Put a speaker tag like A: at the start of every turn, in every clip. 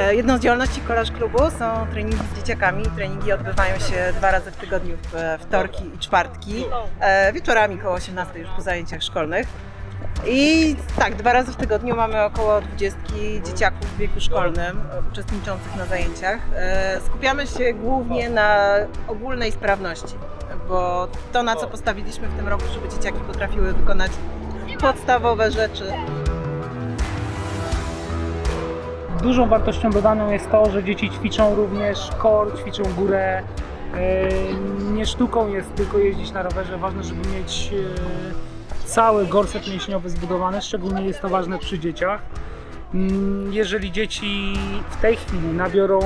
A: E, Jedną z działalności Kolaż Klubu są treningi z dzieciakami. Treningi odbywają się dwa razy w tygodniu, w wtorki i czwartki, e, wieczorami koło 18 już po zajęciach szkolnych. I tak, dwa razy w tygodniu mamy około 20 dzieciaków w wieku szkolnym e, uczestniczących na zajęciach. E, Skupiamy się głównie na ogólnej sprawności, bo to na co postawiliśmy w tym roku, żeby dzieciaki potrafiły wykonać podstawowe rzeczy,
B: Dużą wartością dodaną jest to, że dzieci ćwiczą również core, ćwiczą górę. E, Nie sztuką jest tylko jeździć na rowerze, ważne, żeby mieć e, cały gorset mięśniowy zbudowany, szczególnie jest to ważne przy dzieciach. Mm, Jeżeli dzieci w tej chwili nabiorą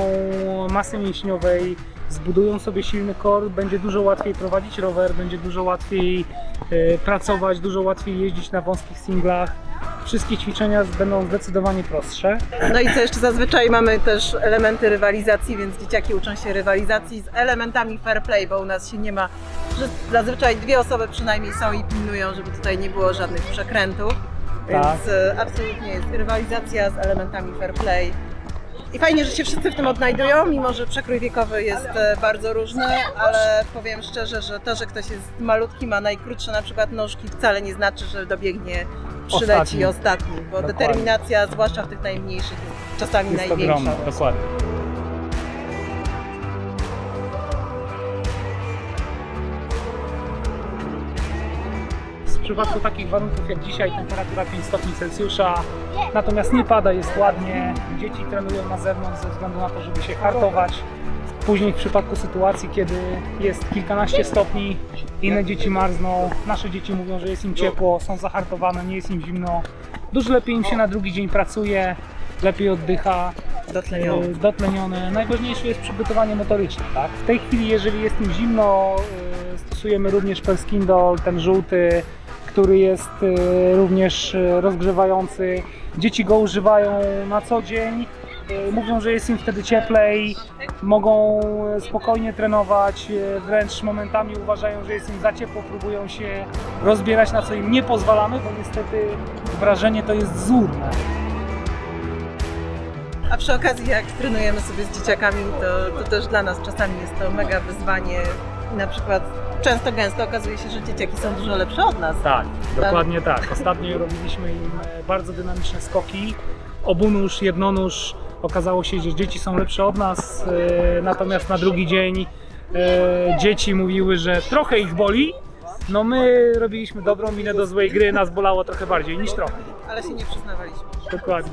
B: masy mięśniowej, zbudują sobie silny core, będzie dużo łatwiej prowadzić rower, będzie dużo łatwiej e, pracować, dużo łatwiej jeździć na wąskich singlach. Wszystkie ćwiczenia będą zdecydowanie prostsze.
A: No i co jeszcze zazwyczaj mamy też elementy rywalizacji, więc dzieciaki uczą się rywalizacji z elementami fair play, bo u nas się nie ma, zazwyczaj dwie osoby przynajmniej są i pilnują, żeby tutaj nie było żadnych przekrętów. Więc
B: Tak.
A: absolutnie jest rywalizacja z elementami fair play. I fajnie, że się wszyscy w tym odnajdują, mimo że przekrój wiekowy jest e, bardzo różny, ale powiem szczerze, że to, że ktoś jest malutki, ma najkrótsze na przykład nóżki, wcale nie znaczy, że dobiegnie, przyleci
B: Ostatni.
A: ostatni, bo
B: Dokładnie.
A: determinacja, zwłaszcza w tych najmniejszych, jest czasami
B: Jest
A: największa.
B: ogromna, dokładnie. W przypadku takich warunków jak dzisiaj, temperatura 5 stopni Celsjusza, natomiast nie pada, jest ładnie, dzieci trenują na zewnątrz ze względu na to, żeby się hartować. Później w przypadku sytuacji, kiedy jest kilkanaście stopni, inne dzieci marzną, nasze dzieci mówią, że jest im ciepło, są zahartowane, nie jest im zimno. Dużo lepiej im się na drugi dzień pracuje, lepiej oddycha,
A: Dotleniony.
B: e, dotlenione. Najważniejsze jest przygotowanie motoryczne. Tak? W tej chwili, jeżeli jest im zimno, e, stosujemy również Perskindol, ten żółty, który jest e, również e, rozgrzewający. Dzieci go używają na co dzień. Mówią, że jest im wtedy cieplej, mogą e, spokojnie trenować, e, wręcz momentami uważają, że jest im za ciepło, próbują się rozbierać, na co im nie pozwalamy, bo niestety wrażenie to jest złudne.
A: A przy okazji, jak trenujemy sobie z dzieciakami, to, to też dla nas czasami jest to mega wyzwanie. Na przykład często gęsto okazuje się, że dzieciaki są dużo lepsze od nas.
B: Tak, dokładnie tak. Ostatnio robiliśmy im e, bardzo dynamiczne skoki. Obunóż, jednonóż. Okazało się, że dzieci są lepsze od nas, e, natomiast na drugi dzień e, dzieci mówiły, że trochę ich boli. No my robiliśmy dobrą minę do złej gry, nas bolało trochę bardziej niż trochę.
A: Ale się nie przyznawaliśmy.
B: Dokładnie.